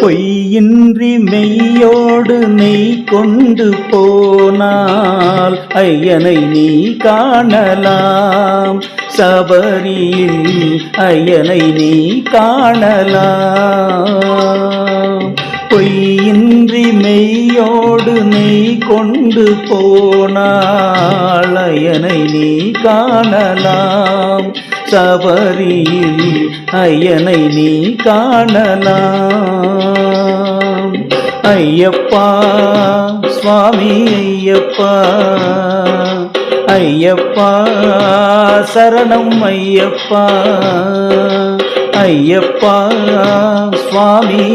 பொய்யின்றி மெய்யோடு மெய் கொண்டு போனால் ஐயனை நீ காணலாம். சபரியில் ஐயனை நீ காணலாம். பொய்யின்றி மெய்யோடு மெய் கொண்டு போனால் நீ காணலாம். சபரியில் ஐயனை நீ காணலாம். ஐயப்பா சுவாமி ஐயப்பா. ஐயப்பா சரணம் ஐயப்பா. ஐயப்பா சுவாமி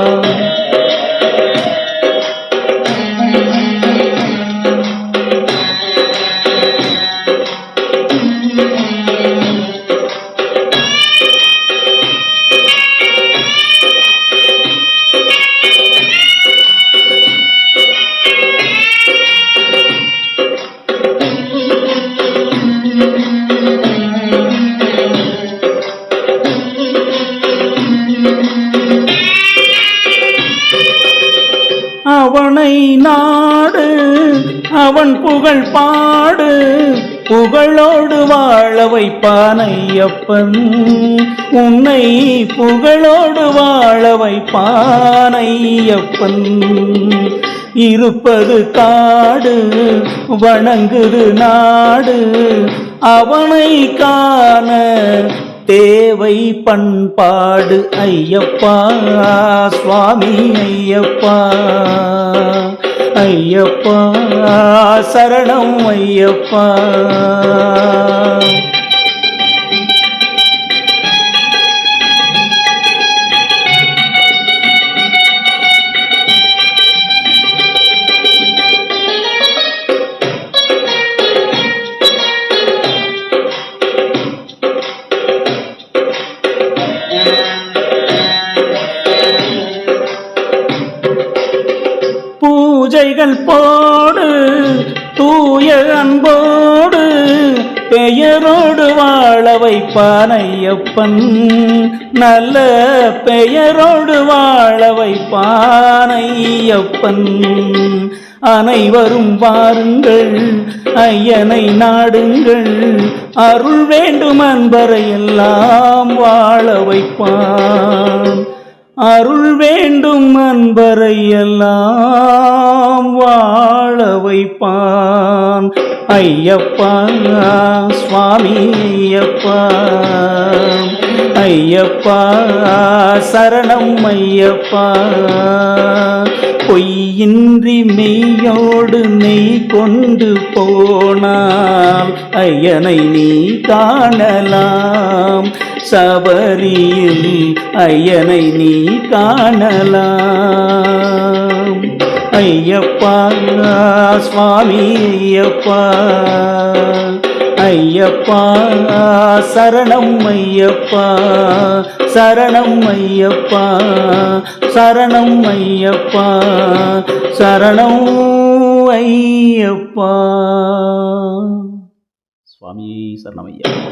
அவனை நாடு அவன் புகழ் பாடு. புகழோடு வாழ வைப்பான் ஐயப்பன் உன்னை புகழோடு வாழ வைப்பான் ஐயப்பன் இருப்பது காடு வணங்குது நாடு. அவனை காண தேவை பண்பாடு ஐயப்பா சுவாமி ஐயப்பா. ஐயப்பா சரணம் ஐயப்பா. பூஜைகள் போடு தூய அன்போடு பெயரோடு வாழ வைப்பான் ஐயப்பன் நல்ல பெயரோடு வாழ வைப்பான் ஐயப்பன் அனைவரும் வாருங்கள் ஐயனை நாடுங்கள். அருள் வேண்டும் அன்பரை எல்லாம் வாழ வைப்பான். அருள் வேண்டும் அன்பரை எல்லாம் வாழ வைப்பான். ஐயப்பா சுவாமி ஐயப்பா. ஐயப்பா சரணம் ஐயப்பா. பொய்யின்றி மெய்யோடு நெய் கொண்டு போனால் ஐயனை நீ காணலாம். சபரியில் ஐயனை நீ காணலாம். ஐயப்பா சுவாமி ஐயப்பா. ஐயப்பா சரணம் ஐயப்பா. சரணம் ஐயப்பா. சரணம் ஐயப்பா. சரணம் ஐயப்பா. சுவாமி சரணம் ஐயா